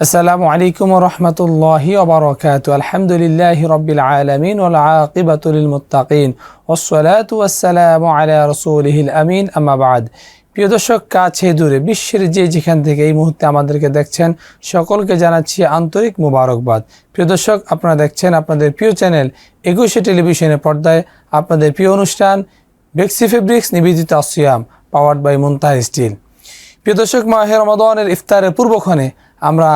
আসসালামু আলাইকুম রহমতুল্লাহি ওবরাকাতু আলহামদুলিল্লাহ রব্বিল আলামিন ওয়াল আকিবাতুল মুত্তাকিন। ওয়াসসালাতু ওয়াসসালামু আলা রাসূলিহিল আমিন। আম্মা বাদ। প্রিয় দর্শক, কাছে দূরে, বিশ্বের যে যেখান থেকে এই মুহূর্তে আমাদেরকে দেখছেন, সকলকে জানাচ্ছি আন্তরিক মুবারকবাদ। প্রিয় দর্শক, আপনারা দেখছেন আপনাদের প্রিয় চ্যানেল একুশে টেলিভিশনের পর্দায় আপনাদের প্রিয় অনুষ্ঠান বেক্সি ফেব্রিক্স নিবেদিত আসিয়াম পাওয়ার্ড বাই মুনতাহ স্টিল। প্রিয় দর্শক মাহের রমাদানের ইফতারের পূর্বক্ষণে আমরা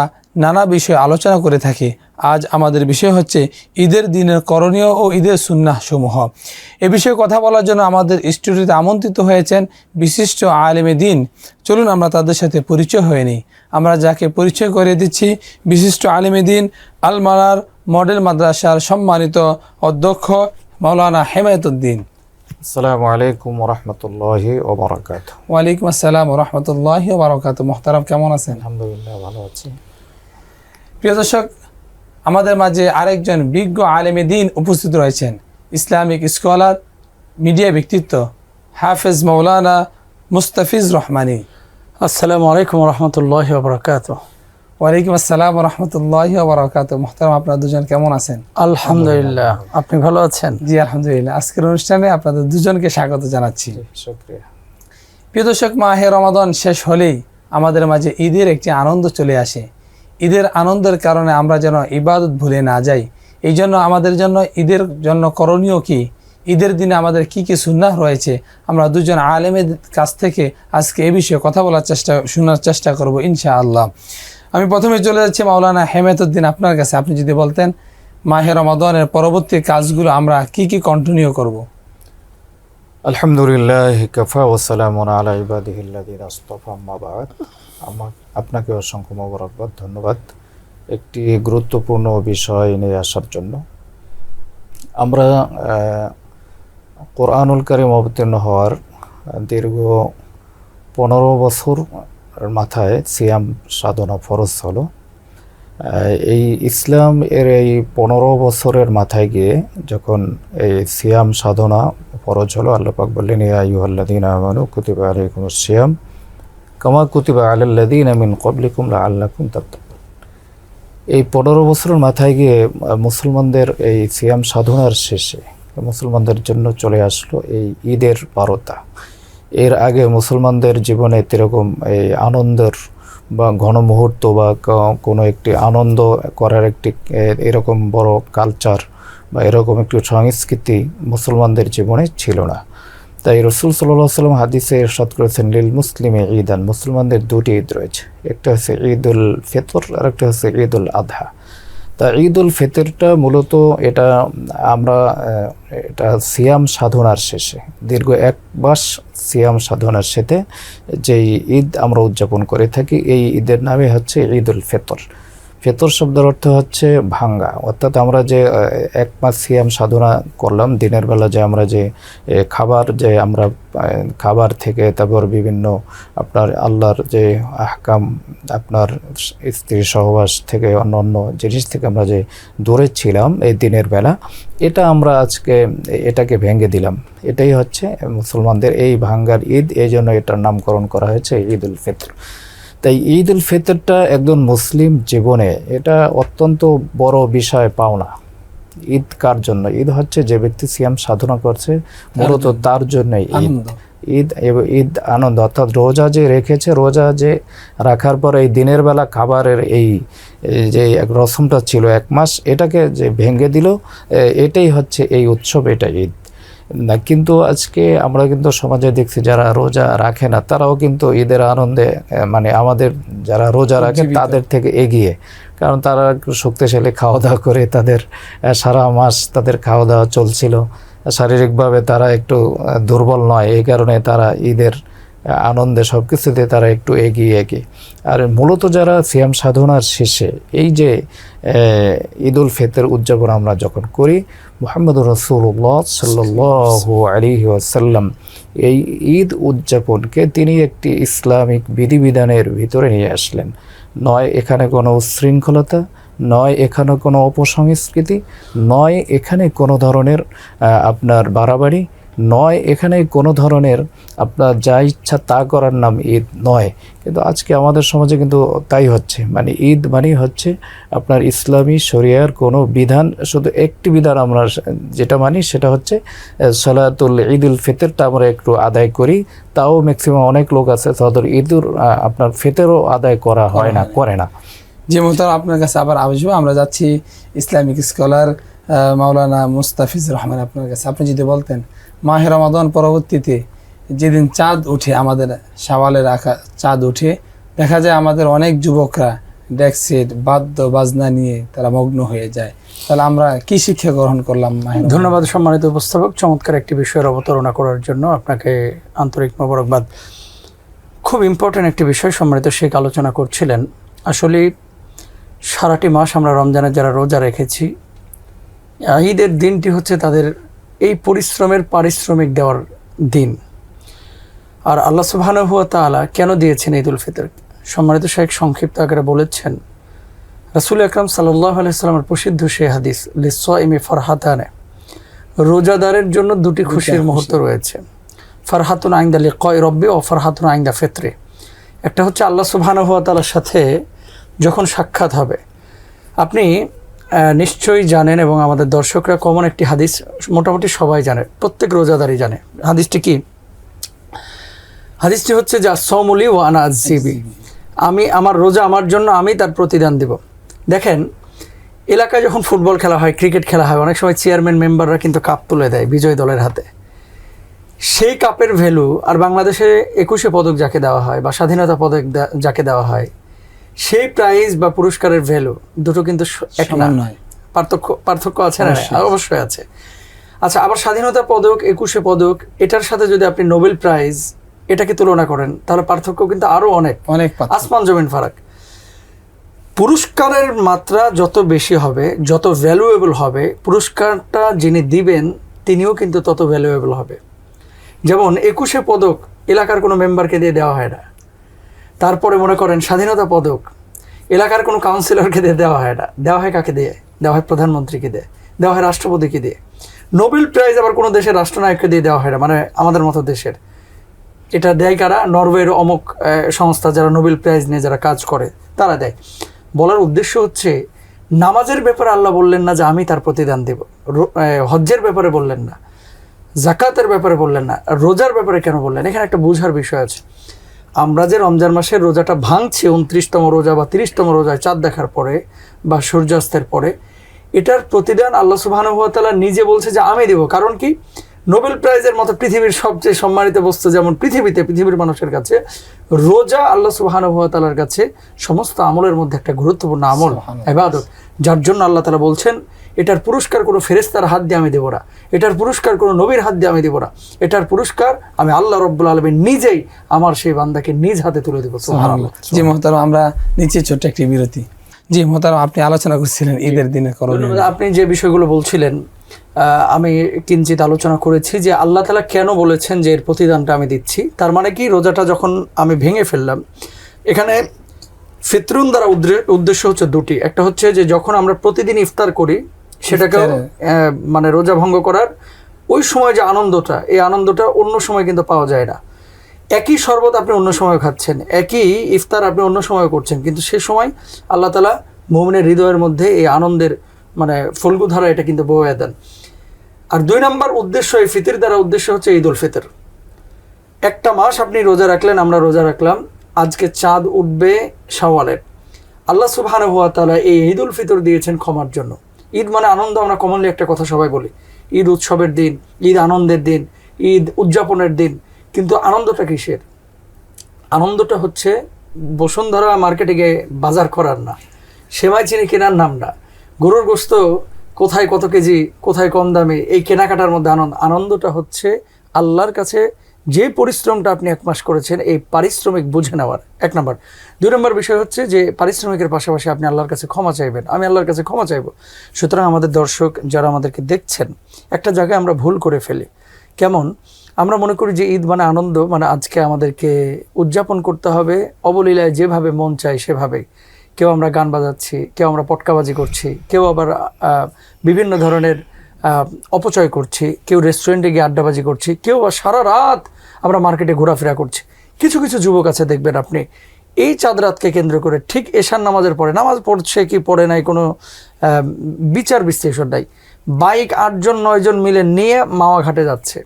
নানা বিষয়ে আলোচনা করে থাকি। আজ আমাদের বিষয় হচ্ছে ঈদের দিনের করণীয় ও ঈদের সুন্নাহ সমূহ এ বিষয়ে কথা বলার জন্য আমাদের স্টুডিওতে আমন্ত্রিত হয়েছেন বিশিষ্ট আলেমে দিন। চলুন আমরা তাদের সাথে পরিচয় হয়ে নিই। আমরা যাকে পরিচয় করে দিচ্ছি, বিশিষ্ট আলেমে দিন, আলমারার মডেল মাদ্রাসার সম্মানিত অধ্যক্ষ মৌলানা হেমায়তুদ্দিন আসসালামু আলাইকুম রহমতুল্লাহি ওবরাকাত। ওয়ালাইকুম আসসালাম রহমতুল্লাহ বারকাত মোহতারাম কেমন আছেন? আলহামদুলিল্লাহ ভালো আছি। প্রিয় দর্শক আমাদের মাঝে আরেকজন বিজ্ঞ আলেমে দিন উপস্থিত রয়েছেন। ইসলামিক স্কলার মিডিয়া ব্যক্তিত্ব হাফেজ মৌলানা মুস্তাফিজ রহমানি। আসসালামু আলাইকুম রহমতুল্লাহ বরকাত ওয়ালাইকুম আসসালাম রহমতুল্লাহ বারকাত মোহতারাম আপনারা দুজন কেমন আছেন? আলহামদুলিল্লাহ। আপনি ভালো আছেন? জি আলহামদুলিল্লাহ। আজকের অনুষ্ঠানে আপনাদের দুজনকে স্বাগত জানাচ্ছি। শুক্রিয়া। প্রিয় দর্শক মাহে রমাদান শেষ হলেই আমাদের মাঝে ঈদের একটি আনন্দ চলে আসে। ঈদের আনন্দের কারণে আমরা যেন ইবাদত ভুলে না যাই। এই জন্য আমাদের জন্য ঈদের জন্য করণীয় কি? ঈদের দিনে আমাদের কি কি সুন্নাহ রয়েছে? আমরা দুজন আলেমের কাছ থেকে আজকে এ বিষয়ে কথা বলার চেষ্টা শোনার চেষ্টা করব ইনশা আল্লাহ আমি প্রথমে চলে যাচ্ছি মাওলানা হেমেতুদ্দিন আপনার কাছে। আপনি যদি বলতেন, মাহে রমাদানের পরবর্তী কাজগুলো আমরা কি কি কন্টিনিউ করব? আলহামদুলিল্লাহ কফা ওসালাম আলা ইবাদিহিল্লাদিন আস্তফা আম্মাবাদ আমার, আপনাকে অসংখ্য মোবারকবাদ, ধন্যবাদ। একটি গুরুত্বপূর্ণ বিষয় নিয়ে আসার জন্য। আমরা কোরআনুল কারিম অবতীর্ণ হওয়ার দীর্ঘ পনেরো বছর মাথায় সিয়াম সাধনা ফরজ হলো। এই ইসলাম এর এই পনেরো বছরের মাথায় গিয়ে যখন এই সিয়াম সাধনা ফরজ হলো আল্লাপাক বললেন আইহাল্লাদিন আমানু কুতিবা আলাইকুম সিয়াম কামা কুতিবা আলাল্লাদিন আমিন কবলিকুম আল্লাকুম তাত্তাকুন। এই পনেরো বছরের মাথায় গিয়ে মুসলমানদের এই সিয়াম সাধনার শেষে, মুসলমানদের জন্য চলে আসলো এই ঈদের বারোতা। এর আগে মুসলমানদের জীবনে এরকম এই আনন্দের বা ঘনমুহূর্ত বা কোনো একটি আনন্দ করার একটি এরকম বড় কালচার বা এরকম একটি সংস্কৃতি মুসলমানদের জীবনে ছিল না। তাই রসুল সাল্লাহ সাল্লাম হাদিসে ইরশাদ করেছেন, লিল মুসলিমে ঈদান মুসলমানদের দুটি ঈদ রয়েছে। একটা হচ্ছে ঈদ উল ফিতর আর একটা হচ্ছে ঈদ উল আধা তা ঈদ উল ফিতরটা মূলত এটা, আমরা এটা সিয়াম সাধনার শেষে, দীর্ঘ এক মাস সিয়াম সাধনার সাথে যেই ঈদ আমরা উদযাপন করে থাকি, এই ঈদের নামে হচ্ছে ঈদ উল ফিতর। ফেতর শব্দের অর্থ হচ্ছে ভাঙ্গা। অর্থাৎ আমরা যে এক মাস সিয়াম সাধনা করলাম, দিনের বেলা যে আমরা যে খাবার যে আমরা খাবার থেকে তারপর বিভিন্ন আপনার আল্লাহর যে আহকাম, আপনার স্ত্রী সহবাস থেকে অন্য অন্য জিনিস থেকে আমরা যে দূরে ছিলাম এই দিনের বেলা, এটা আমরা আজকে এটাকে ভেঙে দিলাম। এটাই হচ্ছে মুসলমানদের এই ভাঙ্গার ঈদ, এই জন্য এটার নামকরণ করা হয়েছে ঈদ উল ফিতর। তাই ঈদ উল ফিতরটা একজন মুসলিম জীবনে এটা অত্যন্ত বড় বিষয় পাওনা। ঈদ কার জন্য? ঈদ হচ্ছে যে ব্যক্তি সিয়াম সাধনা করছে মূলত তার জন্যই ঈদ। ঈদ এবং ঈদ আনন্দ অর্থাৎ রোজা যে রেখেছে রোজা যে রাখার পর এই দিনের বেলা খাবারের এই এই যে এক রসমটা ছিল এক মাস এটাকে যে ভেঙে দিল এটাই হচ্ছে এই উৎসব এটা ঈদ। না কিন্তু আজকে আমরা কিন্তু সমাজে দেখছি যারা রোজা রাখে না তারাও কিন্তু ঈদের আনন্দে মানে আমাদের যারা রোজা রাখে তাদের থেকে এগিয়ে। কারণ তারা একটু শক্তিশালী খাওয়া দাওয়া করে তাদের সারা মাস তাদের খাওয়া দাওয়া চলছিল। শারীরিকভাবে তারা একটু দুর্বল নয় এই কারণে তারা ঈদের আনন্দে সব কিছুতে তারা একটু এগিয়ে এগিয়ে আর মূলত যারা সিয়াম সাধনার শেষে এই যে ঈদ উল ফিতর উদযাপন আমরা যখন করি মোহাম্মদ রসুল্লাহ সাল্লু আলিহি ওয়াসাল্লাম। এই ঈদ উদযাপনকে তিনি একটি ইসলামিক বিধিবিধানের ভিতরে নিয়ে আসলেন। নয়, এখানে কোনো উচ্ছৃঙ্খলতা নয়, এখানে কোনো অপসংস্কৃতি, নয়, এখানে কোনো ধরনের আপনার বাড়াবাড়ি নয় এখানে কোনো ধরনের আপনার যা ইচ্ছা তা করার নাম ঈদ নয়। কিন্তু আজকে আমাদের সমাজে কিন্তু তাই হচ্ছে। মানে ঈদ মানেই হচ্ছে আপনার ইসলামী শরিয়ার কোনো বিধান শুধু একটি বিধান আমরা যেটা মানি সেটা হচ্ছে সলাতুল ঈদ উল ফিতরটা আমরা একটু আদায় করি। তাও ম্যাক্সিমাম অনেক লোক আছে তাদের আহ, আপনার ফিতরও আদায় করা হয় না করে না। যে মোহতারাম আপনার কাছে আবার আসব আমরা যাচ্ছি ইসলামিক স্কলার মাওলানা মুস্তাফিজ রহমান আপনার কাছে। আপনি যদি বলতেন মাহে রমাদান পরবর্তীতে যেদিন চাঁদ উঠে, আমাদের সাওয়ালের আঁকা চাঁদ উঠে, দেখা যায় আমাদের অনেক যুবকরা ডেকসেট বাদ্য, বাজনা নিয়ে তারা মগ্ন হয়ে যায়। তাহলে আমরা কি শিক্ষা গ্রহণ করলাম ধন্যবাদ সম্মানিত উপস্থাপক। চমৎকার একটি বিষয়ের অবতারণা করার জন্য আপনাকে আন্তরিক মোবারকবাদ। খুব ইম্পর্ট্যান্ট একটি বিষয় সম্মানিত শেখ আলোচনা করছিলেন। আসলে সারাটি মাস আমরা রমজানের যারা রোজা রেখেছি, ঈদের দিনটি হচ্ছে তাদের এই পরিশ্রমের পারিশ্রমিক দেওয়ার দিন। আর আল্লাহ সুবহানাহু ওয়া তাআলা কেন দিয়েছেন ঈদ উল ফিতর? সম্মানিত শেখ সংক্ষিপ্ত আকারে বলেছেন রাসূল আকরাম সাল্লামের প্রসিদ্ধ সে হাদিস লিসাইমি ফারহাতানে রোজাদারের জন্য দুটি খুশির মুহূর্ত রয়েছে। ফারহাতুন আইন্দা লি কয় রব্বে ও ফারহাতুন আইন্দা ফিতরে। একটা হচ্ছে আল্লাহ সুবহানাহু ওয়া তাআলার সাথে যখন সাক্ষাৎ হবে আপনি নিশ্চয়ই জানেন এবং আমাদের দর্শকরা কমন একটি হাদিস মোটামুটি সবাই জানে, প্রত্যেক রোজাদারই জানে। হাদিসটি কি? হাদিসটি হচ্ছে যে সৌমলি ও আনা আজিবি আমি আমার রোজা আমার জন্য আমি তার প্রতিদান দিব। দেখেন, এলাকায় যখন ফুটবল খেলা হয়, ক্রিকেট খেলা হয়, অনেক সময় চেয়ারম্যান মেম্বাররা কিন্তু কাপ তুলে দেয় বিজয় দলের হাতে। সেই কাপের ভ্যালু, আর বাংলাদেশে একুশে পদক যাকে দেওয়া হয় বা স্বাধীনতা পদক যাকে দেওয়া হয় সেই প্রাইজ বা পুরস্কারের ভ্যালু দুটো কিন্তু এক না। নয়। পার্থক্য পার্থক্য আছে না? অবশ্যই। আছে। আচ্ছা আবার স্বাধীনতা পদক একুশে পদক এটার সাথে যদি আপনি নোবেল প্রাইজ এটাকে তুলনা করেন তাহলে পার্থক্য কিন্তু আরও অনেক। অনেক। আসমান জমিন ফারাক। পুরস্কারের মাত্রা যত বেশি হবে যত ভ্যালুয়েবল হবে পুরস্কারটা যিনি দিবেন তিনিও কিন্তু তত ভ্যালুয়েবল হবে। যেমন একুশে পদক এলাকার কোনো মেম্বারকে দিয়ে দেওয়া হয় না। তারপরে মনে করেন স্বাধীনতা পদক। এলাকার কোনো কাউন্সিলরকে দিয়ে দেওয়া হয় না। দেওয়া হয় কাকে দিয়ে? দেওয়া হয় প্রধানমন্ত্রীকে দিয়ে। দেওয়া হয় রাষ্ট্রপতিকে দিয়ে। নোবেল প্রাইজ আবার কোনো দেশের রাষ্ট্রনায়ককে দিয়ে দেওয়া হয় না মানে আমাদের মতো দেশের। এটা দেয় কারা? নরওয়ের অমুক সংস্থা যারা নোবেল প্রাইজ নিয়ে যারা কাজ করে, তারা দেয়। বলার উদ্দেশ্য হচ্ছে, নামাজের ব্যাপারে আল্লাহ বললেন না যে আমি তার প্রতিদান দেব। হজ্জের ব্যাপারে বললেন না। জাকাতের ব্যাপারে বললেন না। রোজার ব্যাপারে কেন বললেন? এখানে একটা বোঝার বিষয় আছে। আমরা যে রমজান মাসের রোজাটা ভাঙছি উনত্রিশতম রোজা বা তিরিশতম রোজায় চাঁদ দেখার পরে বা সূর্যাস্তের পরে এটার প্রতিদান আল্লাহ সুবাহানুভাতালা নিজে বলছে যে আমি দেব। কারণ কি? নোবেল প্রাইজের মতো পৃথিবীর সবচেয়ে সম্মানিত বস্তু যেমন পৃথিবীতে পৃথিবীর মানুষের কাছে রোজা আল্লাহ সুবাহানুভাতালার কাছে সমস্ত আমলের মধ্যে একটা গুরুত্বপূর্ণ আমল। ইবাদত। যার জন্য আল্লাহ তালা বলছেন এটার পুরস্কার কোনো ফেরেস্তার হাত দিয়ে আমি দেবো না। এটার পুরস্কার কোনো নবীর হাত দিয়ে আমি দেবো না। এটার পুরস্কার আমি আল্লাহ রব্বুল আলমী নিজেই আমার সেই বান্দাকে নিজ হাতে তুলে দেবো। জি মোহতারাম আমরা নিচে ছোট্ট একটি বিরতি। জি মোহতারাম আপনি আলোচনা করছিলেন ঈদের দিনে আপনি যে বিষয়গুলো বলছিলেন আমি কিঞ্চিত আলোচনা করেছি যে আল্লাহ তালা কেন বলেছেন যে এর প্রতিদানটা আমি দিচ্ছি। তার মানে কি রোজাটা যখন আমি ভেঙে ফেললাম এখানে ফিতরুন দ্বারা উদ্দেশ্য হচ্ছে দুটি। একটা হচ্ছে যে যখন আমরা প্রতিদিন ইফতার করি সেটাকেও আহ, মানে রোজা ভঙ্গ করার ওই সময় যে আনন্দটা এই আনন্দটা অন্য সময় কিন্তু পাওয়া যায় না। একই শরবত আপনি অন্য সময় খাচ্ছেন একই ইফতার আপনি অন্য সময় করছেন কিন্তু সে সময় আল্লাহ তালা মোমিনের হৃদয়ের মধ্যে এই আনন্দের মানে ফলগুধারা এটা কিন্তু বয়ে দেন। আর দুই নম্বর উদ্দেশ্য এই ফিতির দ্বারা উদ্দেশ্য হচ্ছে ঈদ উল ফিতর। একটা মাস আপনি রোজা রাখলেন আমরা রোজা রাখলাম আজকে চাঁদ উঠবে শাওয়ালের। আল্লাহ সুবহান হুয়া তাআলা এই ঈদ উল ফিতর দিয়েছেন ক্ষমার জন্য। ঈদ মানে আনন্দ, আমরা কমনলি একটা কথা সবাই বলি। ঈদ উৎসবের দিন, ঈদ আনন্দের দিন, ঈদ উদযাপনের দিন, কিন্তু আনন্দটা কিসের? আনন্দটা হচ্ছে বসুন্ধরা মার্কেটে গিয়ে বাজার করার না। সেমাই চিনি কেনার নাম না। গরুর গোস্ত কোথায় কত কেজি, কোথায় কম দামে, এই কেনাকাটার মধ্যে আনন্দ। আনন্দটা হচ্ছে আল্লাহর কাছে যে পরিশ্রমটা আপনি এক মাস করেছেন, এই পারিশ্রমিক বুঝে নেওয়ার এক নম্বর। দুই নম্বর বিষয় হচ্ছে যে, পারিশ্রমিকের পাশাপাশি আপনি আল্লাহর কাছে ক্ষমা চাইবেন। আমি আল্লাহর কাছে ক্ষমা চাইব। সুতরাং আমাদের দর্শক যারা আমাদেরকে দেখছেন, একটা জায়গায় আমরা ভুল করে ফেলি। কেমন? আমরা মনে করি যে, ঈদ মানে আনন্দ মানে আজকে আমাদেরকে উদযাপন করতে হবে। অবলীলায় যেভাবে মন চায় সেভাবেই। কেউ আমরা গান বাজাচ্ছি, কেউ আমরা পটকাবাজি করছি, কেউ আবার বিভিন্ন ধরনের অপচয় করছি কেউ রেস্টুরেন্টে গিয়ে আড্ডাবাজি করছি কেউ সারা রাত আমরা মার্কেটে ঘোরাফেরা করছি। কিছু কিছু যুবক আছে দেখবেন আপনি এই চাঁদ রাতকে কেন্দ্র করে ঠিক এশার নামাজের পরে নামাজ পড়ছে কি পড়ে নাই কোনো বিচার বিশ্লেষণ নাই। বাইক আটজন নয়জন মিলে নিয়ে মাওয়া ঘাটে যাচ্ছে।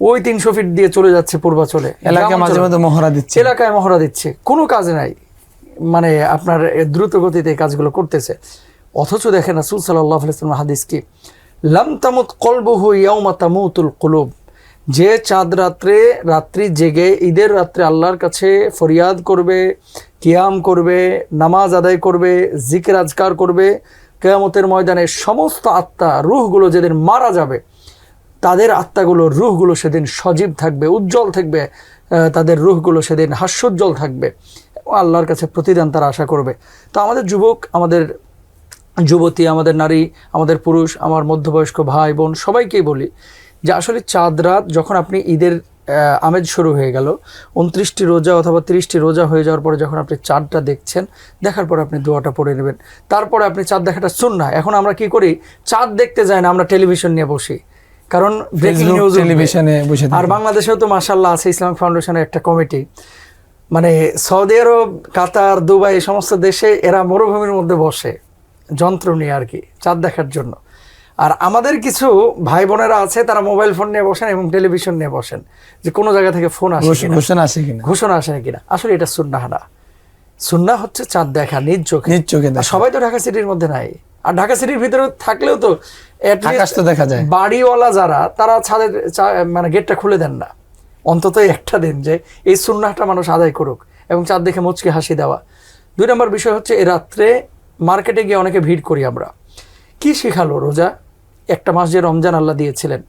ওই তিনশো ফিট দিয়ে চলে যাচ্ছে পূর্বাচলে। এলাকায় মাঝে মাঝে মহড়া দিচ্ছে। এলাকায় মহড়া দিচ্ছে। কোনো কাজ নাই। মানে আপনার দ্রুত গতিতে এই কাজগুলো করতেছে। অথচ দেখেন রাসূল আলাইহি হাদিস কি? লাম তামুত কলবুহু ইয়াউমা তামুতুল কুলুব। যে চাঁদ রাত্রে, রাত্রি জেগে ঈদের রাত্রে আল্লাহর কাছে ফরিয়াদ করবে, কিয়াম করবে, নামাজ আদায় করবে, জিকির আজকার করবে, কেয়ামতের ময়দানে সমস্ত আত্মা, রুহগুলো যেদিন মারা যাবে, তাদের আত্মাগুলো, রুহগুলো সেদিন সজীব থাকবে, উজ্জ্বল থাকবে তাদের রুহগুলো সেদিন হাস্যোজ্জ্বল থাকবে। আল্লাহর কাছে প্রতিদান তারা আশা করবে। তো আমাদের যুবক, আমাদের যুবতী আমাদের নারী আমাদের পুরুষ আমার মধ্যবয়স্ক ভাই বোন সবাইকেই বলি যে আসলে চাঁদ রাত যখন আপনি ঈদের আমেজ শুরু হয়ে গেল উনত্রিশটি রোজা অথবা তিরিশটি রোজা হয়ে যাওয়ার পরে যখন আপনি চাঁদটা দেখছেন দেখার পরে আপনি দোয়াটা পড়ে নেবেন। তারপরে আপনি চাঁদ দেখাটা শুন না এখন আমরা কি করি? চাঁদ দেখতে যাই না আমরা টেলিভিশন নিয়ে বসি। কারণ ব্রেকিং নিউজ টেলিভিশনে বসে আর বাংলাদেশেও তো মাসাল্লাহ আছে ইসলামিক ফাউন্ডেশনের একটা কমিটি। মানে সৌদি আরব কাতার দুবাই এই সমস্ত দেশে এরা মরুভূমির মধ্যে বসে। যন্ত্র নিয়ে আর কি চাঁদ দেখার জন্য। আর আমাদের কিছু ভাই বোনেরা আছে তারা মোবাইল ফোন নিয়ে বসেন এবং টেলিভিশন নিয়ে বসেন যে কোনো জায়গা থেকে ফোন আসে ঘোষ- ঘোষণা আছে কিনা? ঘোষণা আসে কিনা। আসলে এটা সুন্নাহ না। সুন্নাহ হচ্ছে চাঁদ দেখা নিজ চোখে। নিজ চোখে সবাই তো ঢাকা সিটির মধ্যে নাই। আর ঢাকা সিটির ভিতরে থাকলেও তো আকাশ তো দেখা যায়। বাড়িওয়ালা যারা তারা ছাদের মানে গেটটা খুলে দেন না। অন্তত একটা দিন যে এই সুন্নাহটা মানুষ আদায় করুক এবং চাঁদ দেখে মুচকে হাসি দেওয়া। দুই নম্বর বিষয় হচ্ছে এ রাত্রে মার্কেটে গিয়ে অনেকে ভিড় করি আমরা। কি শেখালো রোজা? একটা মাস যে রমজান আল্লাহ দিয়েছিলেন।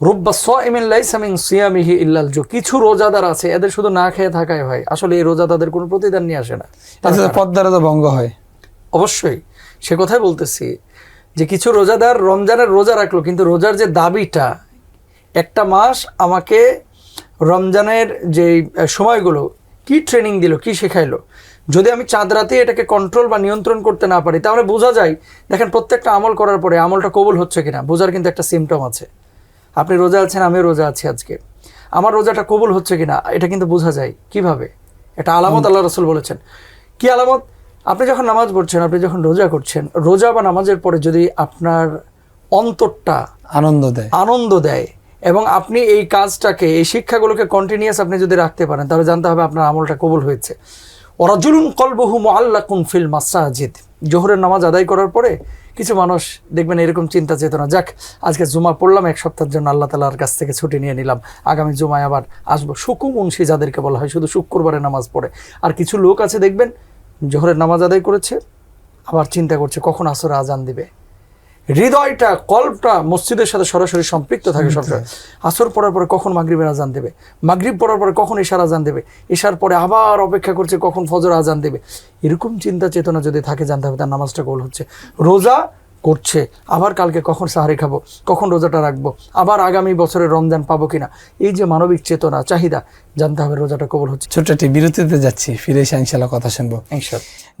রুব্বা মিন সিয়ামিহি ইল্লাল জু কিছু রোজাদার আছে এদের শুধু না খেয়ে থাকাই হয়। আসলে এই রোজা তাদের কোনো প্রতিদান নিয়ে আসে না। তাতে তো ভঙ্গ হয়। অবশ্যই। সে কথাই বলতেছি যে কিছু রোজাদার রমজানের রোজা রাখল কিন্তু রোজার যে দাবিটা একটা মাস আমাকে রমজানের যে সময়গুলো কি ট্রেনিং দিল কি শেখাইলো যদি আমি চাঁদ রাতে এটাকে কন্ট্রোল বা নিয়ন্ত্রণ করতে না পারি তাহলে বোঝা যায় দেখেন প্রত্যেকটা আমল করার পরে আমলটা কবুল হচ্ছে কিনা বোঝার কিন্তু একটা সিমটম আছে। আপনি রোজা আছেন আমিও রোজা আছি আজকে। আমার রোজাটা কবুল হচ্ছে কিনা এটা কিন্তু বোঝা যায়। কীভাবে? এটা আলামত আল্লাহ রসুল বলেছেন। কি আলামত? আপনি যখন নামাজ পড়ছেন আপনি যখন রোজা করছেন রোজা বা নামাজের পরে যদি আপনার অন্তরটা আনন্দ দেয়। আনন্দ দেয় এবং আপনি এই কাজটাকে এই শিক্ষাগুলোকে কন্টিনিউয়াস আপনি যদি রাখতে পারেন তাহলে জানতে হবে আপনার আমলটা কবুল হয়েছে। ওরাজুলুন কলবহু মোয়াল্লাকুন ফিল মাসাজিদ। জোহরের নামাজ আদায় করার পরে কিছু মানুষ দেখবেন এরকম চিন্তা চেতনা, যাক, আজকে জুমা পড়লাম, এক সপ্তাহের জন্য আল্লাহ তালার কাছ থেকে ছুটি নিয়ে নিলাম, আগামী জুমায় আবার আসব। সুকুম মুন্সি যাদেরকে বলা হয়, শুধু শুক্রবারে নামাজ পড়ে। আর কিছু লোক আছে দেখবেন, জোহরের নামাজ আদায় করেছে, আবার চিন্তা করছে কখন আসরে আজান দিবে। হৃদয়টা কল্পটা মসজিদের সাথে সরাসরি সম্পৃক্ত থাকে সবসময় আসর পড়ার পরে কখন মাগরীবের আজান দেবে? মাগরীব পড়ার পরে কখন ঈশার আজান দেবে? ঈশার পরে আবার অপেক্ষা করছে কখন ফজর আজান দেবে? এরকম চিন্তা চেতনা যদি থাকে জানতে হবে তার নামাজটা গোল হচ্ছে। রোজা করছে। আবার কালকে কখন সাহারি খাব? কখন রোজাটা রাখব? আবার আগামী বছরের রমজান পাবো কিনা? এই যে মানবিক চেতনা চাহিদা জানতে হবে রোজাটা কবল হচ্ছে। ছোট্ট একটি বিরতিতে যাচ্ছি ফিরে এসে ইনশাল্লাহ কথা শুনব।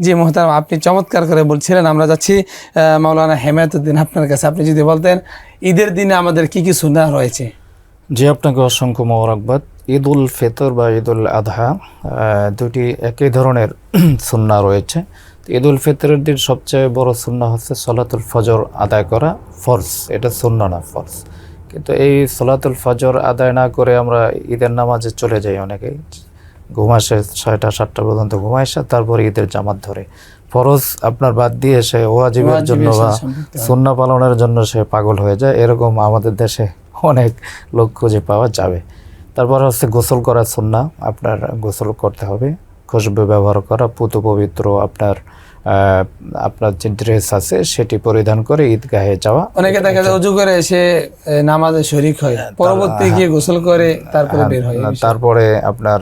জি মোহতারাম আপনি চমৎকার করে বলছিলেন আমরা যাচ্ছি মাওলানা হেমায়তুদ্দিন আপনার কাছে। আপনি যদি বলতেন ঈদের দিনে আমাদের কি কি সুন্না রয়েছে? জি আপনাকে অসংখ্য মোবারকবাদ। ঈদ উল ফেতর বা ঈদ উল আধা দুটি একই ধরনের সুন্না রয়েছে। ঈদ উল ফিতরের দিন সবচেয়ে বড় সুন্না হচ্ছে সলাতুল ফজর আদায় করা ফরজ। এটা সুন্না না ফরজ। কিন্তু এই সলাতুল ফজর আদায় না করে আমরা ঈদের নামাজে চলে যাই অনেকেই ঘুমাসে ছয়টা সাতটা পর্যন্ত ঘুমাইসে তারপরে ঈদের জামাত ধরে। ফরজ আপনার বাদ দিয়ে সে ওয়াজিবের জন্য বা। সুন্না পালনের জন্য সে পাগল হয়ে যায়। এরকম আমাদের দেশে অনেক লোক খুঁজে পাওয়া যাবে। তারপর হচ্ছে গোসল করা সুন্না আপনার গোসল করতে হবে। খুশবু ব্যবহার করা পুতু পবিত্র আপনার আপনার যে ড্রেস আছে সেটি পরিধান করে ঈদগাহে যাওয়া অনেকে দেখা যায় অজু করে এসে নামাজে শরিক হয়। পরবর্তী গিয়ে গোসল করে তারপরে বের হয় তারপরে আপনার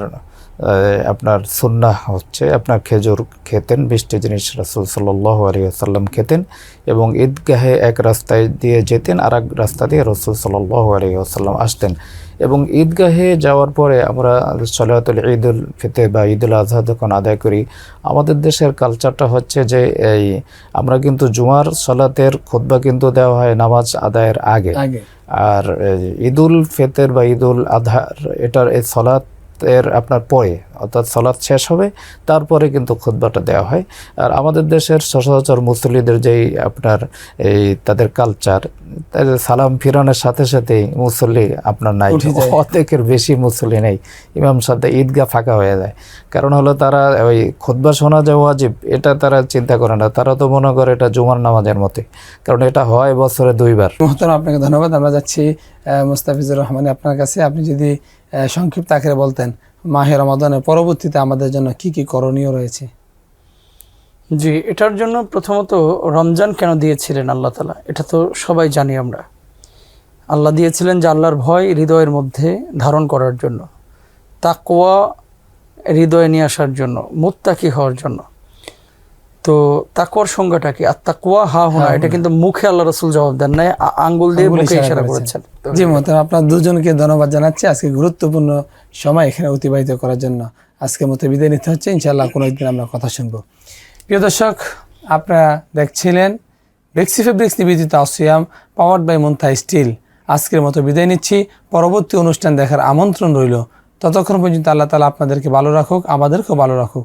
আপনার সুন্নাহ হচ্ছে আপনার খেজুর খেতেন বৃষ্টি জিনিস রাসুল সাল্লাহ আলিয়াল্লাম খেতেন এবং ঈদগাহে এক রাস্তায় দিয়ে যেতেন আর এক রাস্তা দিয়ে রসুল সাল্লাহ আলিয়াল্লাম আসতেন। এবং ঈদগাহে যাওয়ার পরে আমরা সলাতুল ঈদুল ফিতে বা ঈদুল আজহা যখন আদায় করি আমাদের দেশের কালচারটা হচ্ছে যে এই আমরা কিন্তু জুমার সলাতের খুতবা কিন্তু দেওয়া হয় নামাজ আদায়ের আগে। আর ঈদুল ফেতের বা ঈদুল আধার এটার এই সলাতের আপনার পরে অর্থাৎ সলাৎ শেষ হবে তারপরে কিন্তু খুতবাটা দেওয়া হয়। আর আমাদের দেশের সচরাচর মুসল্লিদের যেই আপনার এই তাদের কালচার তাদের সালাম ফিরানোর সাথে সাথে মুসল্লি আপনার নাই। অর্ধেকের বেশি মুসল্লি নেই। ইমাম সাথে ঈদগাহ ফাঁকা হয়ে যায়। কারণ হলো তারা ওই খুতবা শোনা যে ওয়াজিব এটা তারা চিন্তা করে না। তারা তো মনে করে এটা জুমার নামাজের মতে কারণ এটা হয় বছরে দুইবার। আপনাকে ধন্যবাদ। আমরা যাচ্ছি মুস্তাফিজুর রহমান আপনার কাছে। আপনি যদি সংক্ষিপ্ত আকারে বলতেন, মাহে রমাদানের পরবর্তীতে আমাদের জন্য কি কি করণীয় রয়েছে? জি, এটার জন্য প্রথমত রমজান কেন দিয়েছিলেন আল্লাহ তালা এটা তো সবাই জানি আমরা। আল্লাহ দিয়েছিলেন যে আল্লাহর ভয় হৃদয়ের মধ্যে ধারণ করার জন্য, তাকওয়া হৃদয়ে নিয়ে আসার জন্য, মুত্তাকি হওয়ার জন্য। তো তাকওয়ার সংজ্ঞাটা কি? আর তাকওয়া হা হোনা এটা কিন্তু মুখে আল্লাহ রসুল জবাব দেন নাই আঙ্গুল দিয়ে মুখে ইশারা করেছেন। জি মোহতারাম আপনার দুজনকে ধন্যবাদ জানাচ্ছি। আজকে গুরুত্বপূর্ণ সময় এখানে অতিবাহিত করার জন্য। আজকে মতো বিদায় নিতে হচ্ছে ইনশাআল্লাহ কোনো একদিন আমরা কথা শুনব। প্রিয় দর্শক আপনারা দেখছিলেন ব্রেক্সিফেব্রিক্স নিবেদিত অসিয়াম পাওয়ার্ড বাই মুন্থা স্টিল আজকের মতো বিদায় নিচ্ছি। পরবর্তী অনুষ্ঠান দেখার আমন্ত্রণ রইল। ততক্ষণ পর্যন্ত আল্লাহ তালা আপনাদেরকে ভালো রাখুক আমাদেরকেও ভালো রাখুক।